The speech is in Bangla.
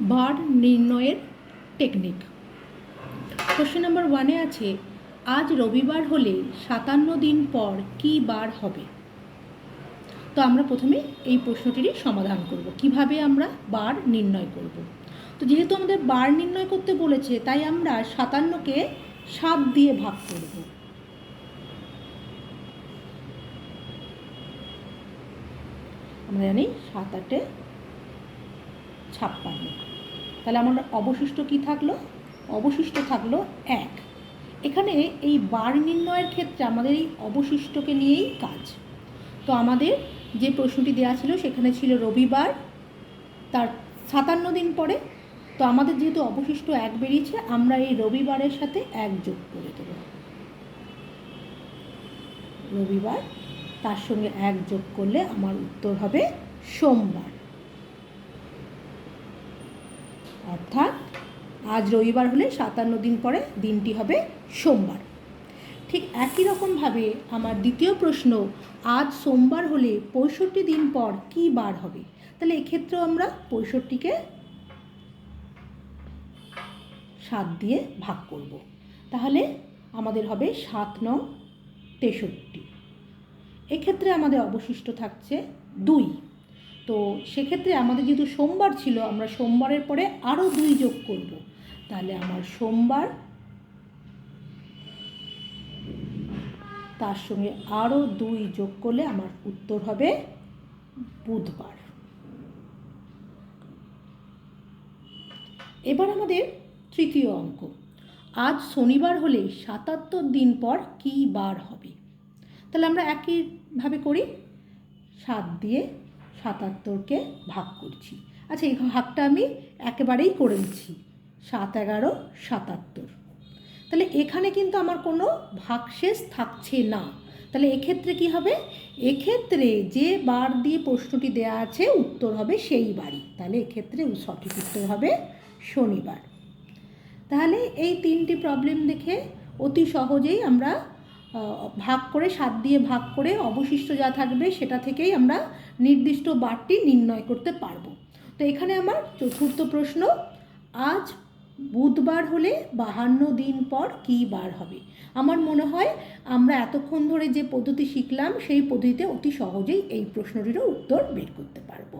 বার নির্ণয়ের টেকনিক কোশ্চেন নাম্বার ওয়ানে আছে, আজ রবিবার হলে সাতান্ন দিন পর কী বার হবে? তো আমরা প্রথমে এই প্রশ্নটিরই সমাধান করব, কীভাবে আমরা বার নির্ণয় করব? তো যেহেতু আমাদের বার নির্ণয় করতে বলেছে, তাই আমরা সাতান্নকে সাত দিয়ে ভাগ করব। আমরা জানি সাত আটে ছাপ্পান্ন। তাহলে আমার অবশিষ্ট কি থাকল? অবশিষ্ট থাকল এক। এখানে এই বার নির্ণয়ের ক্ষেত্রে আমাদের এই অবশিষ্টকে নিয়েই কাজ। তো আমাদের যে প্রশ্নটি দেওয়া ছিল, সেখানে ছিল রবিবার, তার সাতান্ন দিন পরে। তো আমাদের যেহেতু অবশিষ্ট এক বেরিয়েছে, আমরা এই রবিবারের সাথে এক যোগ করে দেব। রবিবার, তার সঙ্গে এক যোগ করলে আমার উত্তর হবে সোমবার। অর্থাৎ আজ রবিবার হলে সাতান্ন দিন পরে দিনটি হবে সোমবার। ঠিক একই রকমভাবে আমার দ্বিতীয় প্রশ্ন, আজ সোমবার হলে পঁয়ষট্টি দিন পর কী বার হবে? তাহলে এক্ষেত্রেও আমরা পঁয়ষট্টিকে সাত দিয়ে ভাগ করব। তাহলে আমাদের হবে সাত নং তেষট্টি। এক্ষেত্রে আমাদের অবশিষ্ট থাকছে দুই। তো সেক্ষেত্রে আমাদের যেহেতু সোমবার ছিল, আমরা সোমবারের পরে আরও দুই যোগ করব। তাহলে আমার সোমবার তার সঙ্গে আরও দুই যোগ করলে আমার উত্তর হবে বুধবার। এবার আমাদের তৃতীয় অঙ্ক। আজ শনিবার হলে সাতাত্তর দিন পর কী বার হবে? তাহলে আমরা একইভাবে করি, সাত দিয়ে সাতাত্তরকে ভাগ করছি। আচ্ছা এই ভাগটা আমি একেবারেই করে নিচ্ছি। সাত এগারো, সাতাত্তর। তাহলে এখানে কিন্তু আমার কোনো ভাগশেষ থাকছে না। তাহলে এক্ষেত্রে কি হবে? এক্ষেত্রে যে বার দিয়ে প্রশ্নটি দেয়া আছে, উত্তর হবে সেই বারই। তাহলে এক্ষেত্রে সঠিক উত্তর হবে শনিবার। তাহলে এই তিনটি প্রবলেম দেখে অতি সহজেই আমরা ভাগ করে, সাত দিয়ে ভাগ করে অবশিষ্ট যা থাকবে সেটা থেকেই আমরা নির্দিষ্ট বারটি নির্ণয় করতে পারব। তো এখানে আমার চতুর্থ প্রশ্ন, আজ বুধবার হলে বাহান্ন দিন পর কী বার হবে? আমার মনে হয় আমরা এতক্ষণ ধরে যে পদ্ধতি শিখলাম, সেই পদ্ধতিতে অতি সহজেই এই প্রশ্নটিরও উত্তর বের করতে পারব।